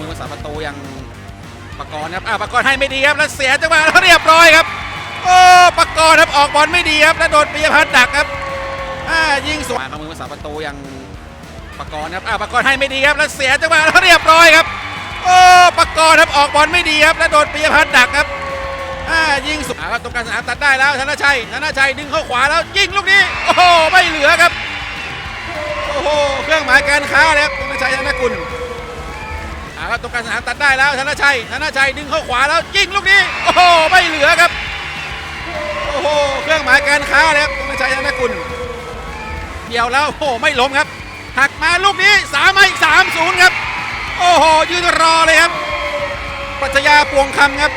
มือรักษาประตูอย่างปากรครับอ่าปากรให้ไม่ดีครับแล้วเสียจังหวะแล้วเรียบร้อยครับโอ้ปากรครับออกบอลไม่ดีครับแล้วโดนปิยพัฒน์ดักครับอ่ายิงสวนมือรักษาประตูอย่างปากรครับอ่าปากรให้ไม่ดีครับแล้วเสียจังหวะแล้วเรียบร้อยครับโอ้ปากรครับออกบอลไม่ดีครับแล้วโดนปิยพัฒน์ดักครับอ่ายิงสวนอ่าครับตรงกลางสนามตัดได้แล้วธนชัยธนชัยดึงเข้าขวาแล้วยิงลูกนี้โอ้โหไม่เหลือครับโอ้โหเครื่องหมายการค้าเลยครับธนชัยธนกุล อาครับตรงกลางสนามตัดได้แล้วธนชัยธนชัยดึงเข้าขวาแล้วยิงลูกนี้โอ้โหไม่เหลือครับโอ้โหเครื่องหมายการค้าเลยครับธนชัยธนกุลเดี่ยวแล้วโอ้ไม่ล้มครับ หักมาลูกนี้สามมาอีกสามศูนย์ครับโอ้โหยืนรอเลยครับปรัชญาปวงคำครับ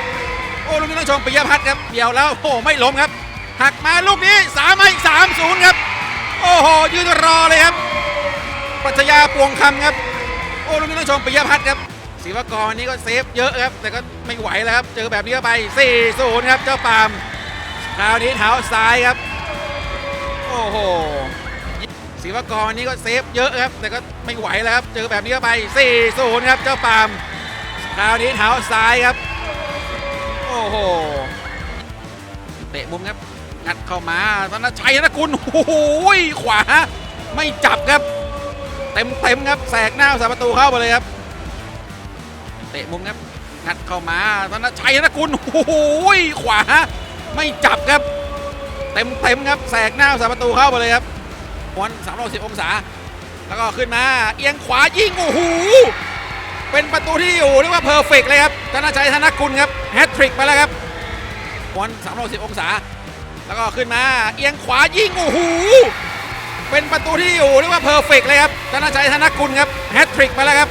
โอ้ลูกนี้ต้องชมปิยพัฒน์ครับเดี่ยวแล้วโอ้ไม่ล้มครับ หักมาลูกนี้สามมาอีกสามศูนย์ครับโอ้โหยืนรอเลยครับปรัชญาปวงคำครับโอ้ลูกนี้ต้องชมปิยพัฒน์ครับ ศิวกรนี่ก็เซฟเยอะครับ แต่ก็ไม่ไหวแล้วครับ เจอแบบนี้เข้าไป 4-0 ครับ เจ้าปามคราวนี้เท้าซ้ายครับ โอ้โหศิวกรนี่ก็เซฟเยอะครับ แต่ก็ไม่ไหวแล้วครับ เจอแบบนี้เข้าไป 4-0 ครับ เจ้าปามคราวนี้เท้าซ้ายครับ โอ้โห เตะมุมครับ งัดเข้ามาธนชัยธนกุลโอ้โหขวา ไม่จับครับ เต็มเต็มครับ แสกหน้าสาประตูเข้าไปเลยครับ ตะมุมครับงัดเข้ามาธนชัยธนกุลโอ้โหขวา ไม่จับครับ เต็มเต็มๆครับแสกหน้าสาประตูเข้าไปเลยครับวนสามร้อยสิบองศา แล้วก็ขึ้นมาเอียงขวายิงโอ้โหเป็นประตูที่อยู่เรียกว่าเพอร์เฟกเลยครับธนชัยธนกุลครับแฮตทริกไปแล้วครับวนสามร้อยสิบองศา แล้วก็ขึ้นมาเอียงขวายิงโอ้โหเป็นประตูที่อยู่เรียกว่าเพอร์เฟกเลยครับธนชัยธนกุลครับแฮตทริกไปแล้วครับ